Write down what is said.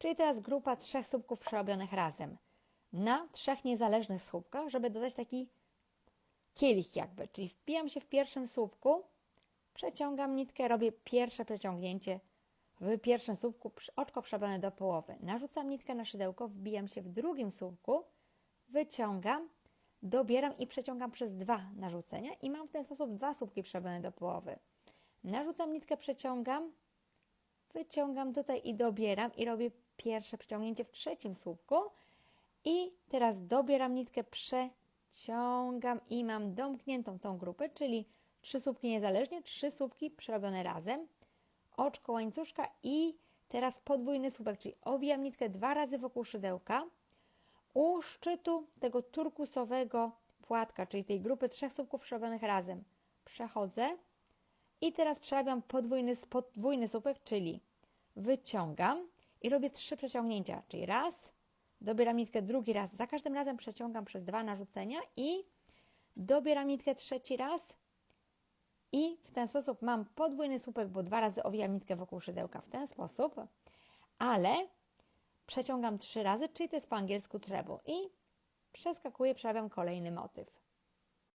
Czyli teraz grupa trzech słupków przerobionych razem na trzech niezależnych słupkach, żeby dodać taki kielich jakby. Czyli wpijam się w pierwszym słupku, przeciągam nitkę, robię pierwsze przeciągnięcie w pierwszym słupku, oczko przerobione do połowy. Narzucam nitkę na szydełko, wbijam się w drugim słupku, wyciągam, dobieram i przeciągam przez dwa narzucenia i mam w ten sposób dwa słupki przerobione do połowy. Narzucam nitkę, przeciągam, wyciągam tutaj i dobieram i robię pierwsze przeciągnięcie w trzecim słupku. I teraz dobieram nitkę, przeciągam i mam domkniętą tą grupę, czyli trzy słupki niezależnie, trzy słupki przerobione razem, oczko łańcuszka i teraz podwójny słupek, czyli owijam nitkę dwa razy wokół szydełka, u szczytu tego turkusowego płatka, czyli tej grupy trzech słupków przerobionych razem, przechodzę. I teraz przerabiam podwójny, podwójny słupek, czyli wyciągam i robię trzy przeciągnięcia, czyli raz, dobieram nitkę drugi raz, za każdym razem przeciągam przez dwa narzucenia i dobieram nitkę trzeci raz i w ten sposób mam podwójny słupek, bo dwa razy owijam nitkę wokół szydełka w ten sposób, ale przeciągam trzy razy, czyli to jest po angielsku treble i przeskakuję, przerabiam kolejny motyw.